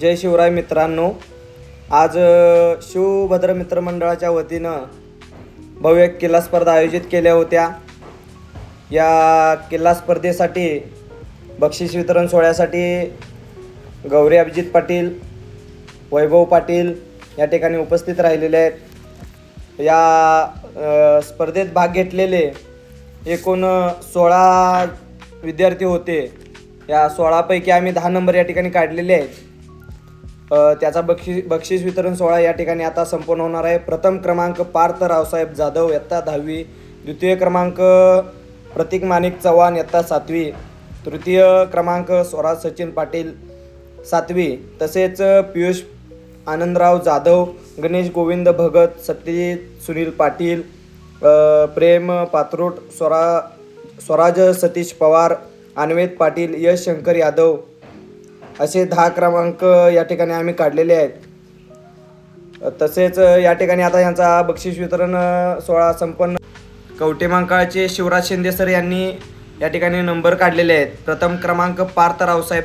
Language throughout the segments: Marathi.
जय शिवराय मित्रांनो. आज शिवभद्र मित्रमंडळाच्या वतीनं भव्य किल्ला स्पर्धा आयोजित केल्या होत्या. या किल्ला स्पर्धेसाठी बक्षीस वितरण सोहळ्यासाठी गौरी अभिजित पाटील वैभव पाटील या ठिकाणी उपस्थित राहिलेले आहेत. या स्पर्धेत भाग घेतलेले एकूण सोळा विद्यार्थी होते. या सोळापैकी आम्ही दहा नंबर या ठिकाणी काढलेले आहेत. त्याचा बक्षी बक्षीस वितरण सोहळा या ठिकाणी आता संपन्न होणार आहे. प्रथम क्रमांक पार्थ रावसाहेब जाधव इयत्ता दहावी. द्वितीय क्रमांक प्रतीक माणिक चव्हाण इयत्ता सातवी. तृतीय क्रमांक स्वराज सचिन पाटील सातवी. तसेच पियुष आनंदराव जाधव गणेश गोविंद भगत सत्यजित सुनील पाटील प्रेम पात्रोट स्वरा स्वराज सतीश पवार अन्वेत पाटील यश शंकर यादव असे दहा क्रमांक या ठिकाणी आम्ही काढलेले आहेत. तसेच या ठिकाणी आता यांचा बक्षीस वितरण सोहळा संपन्न. कवटेमांकाळचे शिवराज शिंदे सर यांनी या ठिकाणी नंबर काढलेले आहेत. प्रथम क्रमांक पार्थ रावसाहेब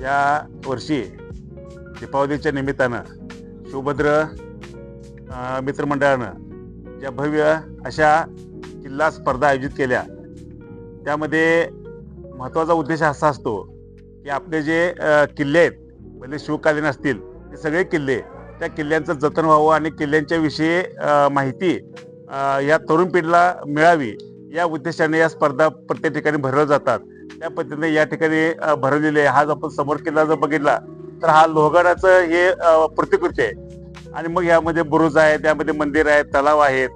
या वर्षी दीपावलीच्या निमित्तानं शिवभद्र मित्रमंडळानं ज्या भव्य अशा किल्ला स्पर्धा आयोजित केल्या त्यामध्ये महत्त्वाचा उद्देश असा असतो की आपले जे किल्ले आहेत भले शिवकालीन असतील ते सगळे किल्ले त्या किल्ल्यांचं जतन व्हावं आणि किल्ल्यांच्या विषयी माहिती या तरुण पिढीला मिळावी या उद्देशाने या स्पर्धा प्रत्येक ठिकाणी भरवल्या जातात. त्या पद्धतीने या ठिकाणी भरलेले आहे. हा जर आपण समोर किल्ला जर बघितला तर हा लोहगडाचं हे प्रतिकृती आहे. आणि मग यामध्ये बुरुज आहे त्यामध्ये मंदिर आहेत तलाव आहेत.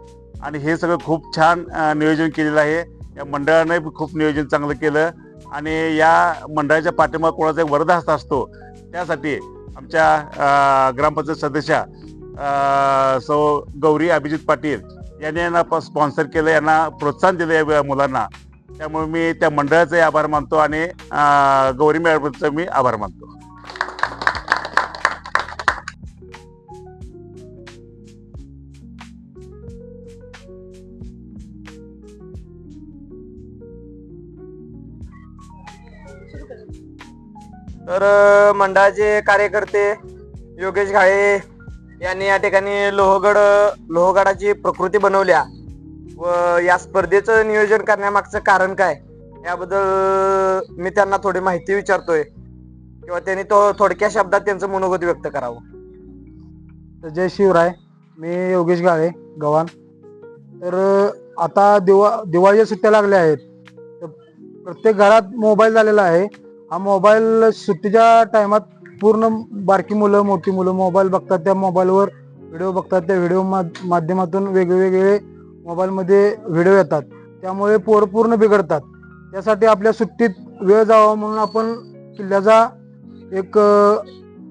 आणि हे सगळं खूप छान नियोजन केलेलं आहे. या मंडळाने खूप नियोजन चांगलं केलं. आणि या मंडळाच्या पाठिंबा कोणाचा एक वरदहस्त असतो त्यासाठी आमच्या ग्रामपंचायत सदस्या सौ गौरी अभिजित पाटील यांनी यांना स्पॉन्सर केलं यांना प्रोत्साहन दिलं या मुलांना. त्यामुळे मी त्या मंडळाचे आभार मानतो आणि गौरी मॅडमचा मी आभार मानतो. तर मंडळाचे कार्यकर्ते योगेश घाळे यांनी या ठिकाणी लोहगड लोहगडाची प्रकृती बनवल्या. व या स्पर्धेचं नियोजन करण्यामागचं कारण काय? याबद्दल मी त्यांना थोडी माहिती विचारतोय. किंवा त्यांनी तो थोडक्या शब्दात त्यांचं मनोगत व्यक्त करावं. तर जय शिवराय. मी योगेश गाळे गव्हाण. तर आता दिवा दिवाळीच्या सुट्ट्या लागल्या आहेत. तर प्रत्येक घरात मोबाईल झालेला आहे. हा मोबाईल सुट्टीच्या टायमात पूर्ण बारकी मुलं मोठी मुलं मोबाईल बघतात. त्या मोबाईलवर व्हिडिओ बघतात. त्या व्हिडिओ माध्यमातून वेगवेगळे मोबाईलमध्ये व्हिडिओ येतात. त्यामुळे पोर पूर्ण बिघडतात. त्यासाठी आपल्या सुट्टीत वेळ जावा म्हणून आपण किल्ल्याचा एक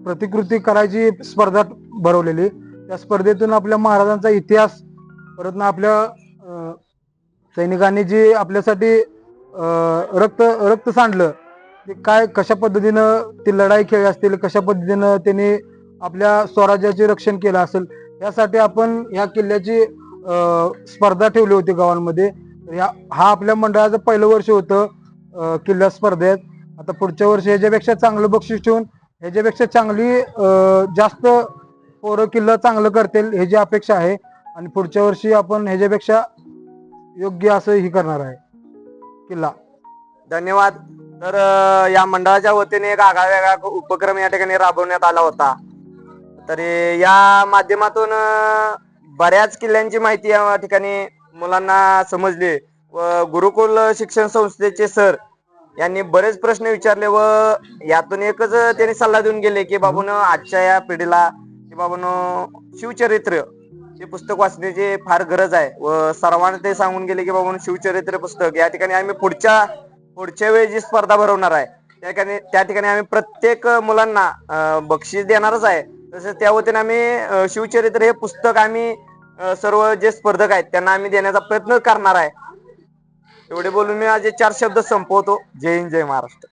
प्रतिकृती करायची स्पर्धा भरवलेली. त्या स्पर्धेतून आपल्या महाराजांचा इतिहास परत ना आपल्या सैनिकांनी जे आपल्यासाठी रक्त रक्त सांडलं ते काय कशा पद्धतीनं ती लढाई खेळली असतील कशा पद्धतीनं त्यांनी आपल्या स्वराज्याचे रक्षण केलं असेल यासाठी आपण ह्या किल्ल्याची स्पर्धा ठेवली होती गावांमध्ये. तर हा आपल्या मंडळाचं पहिलं वर्ष होतं किल्ला स्पर्धेत. आता पुढच्या वर्षी ह्याच्यापेक्षा चांगलं बक्षीस ठेवून ह्याच्यापेक्षा चांगली जास्त पोरं किल्ला चांगलं करतील ह्याची अपेक्षा आहे. आणि पुढच्या वर्षी आपण ह्याच्यापेक्षा योग्य असं ही करणार आहे. किल्ला. धन्यवाद. तर या मंडळाच्या वतीने एक आगळा वेगळा उपक्रम या ठिकाणी राबवण्यात आला होता. तर या माध्यमातून बऱ्याच किल्ल्यांची माहिती या ठिकाणी मुलांना समजली. व गुरुकुल शिक्षण संस्थेचे सर यांनी बरेच प्रश्न विचारले व यातून एकच त्यांनी सल्ला देऊन गेले की बाबून आजच्या या पिढीला की बाबून शिवचरित्र हे पुस्तक वाचण्याची फार गरज आहे. व सर्वांना ते सांगून गेले की बाबून शिवचरित्र पुस्तक. या ठिकाणी आम्ही पुढच्या पुढच्या वेळी जी स्पर्धा भरवणार आहे त्या ठिकाणी त्या ठिकाणी आम्ही प्रत्येक मुलांना बक्षीस देणारच आहे. तसेच त्या वतीने आम्ही शिवचरित्र हे पुस्तक आम्ही सर्व जे स्पर्धक आहेत त्यांना आम्ही देण्याचा प्रयत्न करणार आहे. एवढे बोलून मी माझे चार शब्द संपवतो. जय हिंद जय महाराष्ट्र.